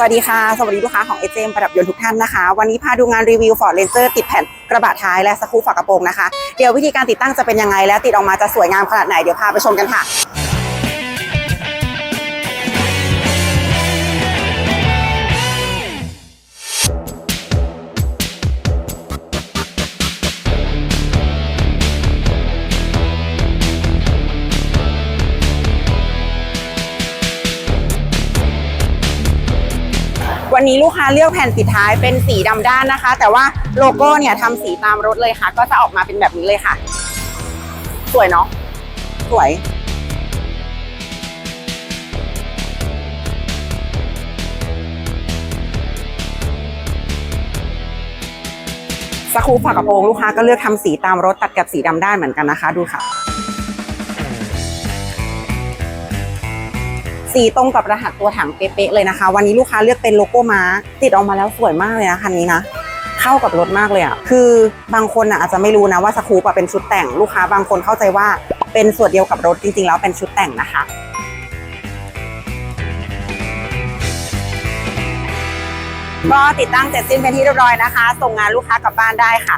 สวัสดีค่ะ สวัสดีลูกค้าของเอเจมประดับยนต์ทุกท่านนะคะ วันนี้พาดูงานรีวิว Ford Ranger ติดแผ่นกระบะท้ายและสกูฝากระโปรงนะคะ เดี๋ยววิธีการติดตั้งจะเป็นยังไงและติดออกมาจะสวยงามขนาดไหนเดี๋ยวพาไปชมกันค่ะ วันนี้ลูกค้าเลือกแผ่นปิดท้ายเป็นสีดำด้านนะคะ แต่ว่าโลโก้เนี่ยทำสีตามรถเลยค่ะ ก็จะออกมาเป็นแบบนี้เลยค่ะ สวยเนาะสวยสกรูฝากระโปรงลูกค้าก็เลือกทำสีตามรถตัดกับสีดำด้านเหมือนกันนะคะ ดูค่ะ สีตรงกับรหัสตัวถังเป๊ะๆเลยนะคะ วันนี้ลูกค้าเลือกเป็นโลโก้ม้า ติดออกมาแล้วสวยมากเลยนะคันนี้นะเข้ากับรถมากเลยอะ คือบางคนอะอาจจะไม่รู้นะว่าสกูปเป็นชุดแต่งลูกค้าบางคนเข้าใจว่าเป็นส่วนเดียวกับรถจริงๆ แล้วเป็นชุดแต่งนะคะก็ติดตั้งเสร็จสิ้นเป็นที่เรียบร้อยนะคะ ส่งงานลูกค้ากลับบ้านได้ค่ะ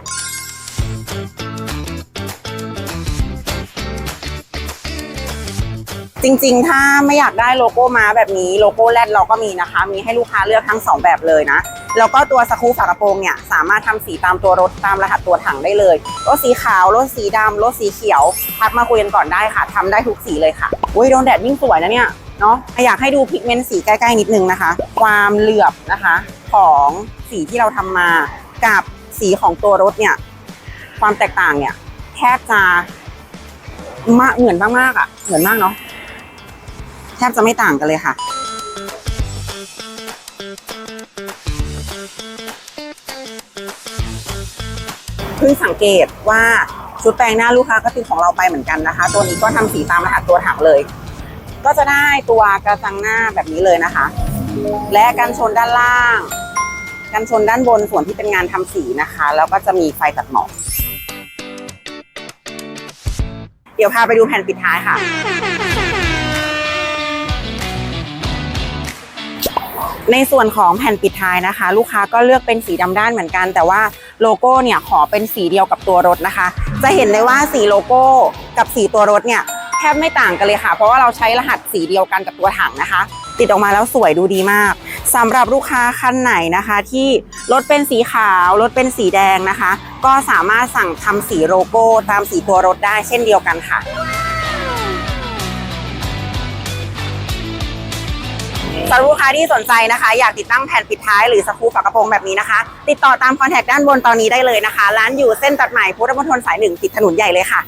จริงๆ ถ้าไม่อยากได้โลโก้ม้าแบบนี้โลโก้แรดเราก็มีนะคะ มีให้ลูกค้าเลือกทั้ง 2 แบบเลยนะ แล้วก็ตัวสกูฝากระโปรงเนี่ยสามารถทำสีตามตัวรถตามรหัสตัวถังได้เลยรถสีขาวรถสีดำรถสีเขียวทักมาคุยกันก่อนได้ค่ะทำได้ทุกสีเลยค่ะอุ้ยโดนแดดยิ่งสวยนะเนี่ยเนาะอยากให้ดูพิกเมนต์สีใกล้ๆนิดนึงนะคะ ความเหลือบนะคะของสีที่เราทำมากับสีของตัวรถเนี่ยความแตกต่างเนี่ยแทบจะมากเหมือนมากๆอะเหมือนมากเนาะ แทบจะไม่ต่างกันเลยค่ะ เพิ่งสังเกตว่าชุดแปลงหน้าลูกค้าก็คือของเราไปเหมือนกันนะคะ ตัวนี้ก็ทำสีตามรหัสตัวถังเลย ก็จะได้ตัวกระจังหน้าแบบนี้เลยนะคะ และกันชนด้านล่าง กันชนด้านบนส่วนที่เป็นงานทำสีนะคะ แล้วก็จะมีไฟตัดหมอกเดี๋ยวพาไปดูแผ่นปิดท้ายค่ะ ในส่วนของแผ่นปิดท้ายนะคะ ลูกค้าก็เลือกเป็นสีดำด้านเหมือนกัน แต่ว่าโลโก้เนี่ยขอเป็นสีเดียวกับตัวรถนะคะ จะเห็นได้ว่าสีโลโก้กับสีตัวรถเนี่ยแทบไม่ต่างกันเลยค่ะ เพราะว่าเราใช้รหัสสีเดียวกันกับตัวถังนะคะ ติดออกมาแล้วสวยดูดีมากสำหรับลูกค้าคันไหนนะคะ ที่รถเป็นสีขาวรถเป็นสีแดงนะคะ ก็สามารถสั่งทำสีโลโก้ตามสีตัวรถได้เช่นเดียวกันค่ะ สำหรับลูกค้าที่สนใจนะคะ อยากติดตั้งแผ่นปิดท้ายหรือสกรูฝากระโปรงแบบนี้นะคะ ติดต่อตามคอนแทคด้านบนตอนนี้ได้เลยนะคะ ร้านอยู่เส้นตัดใหม่พุทธมณฑลสายหนึ่งติดถนนใหญ่เลยค่ะ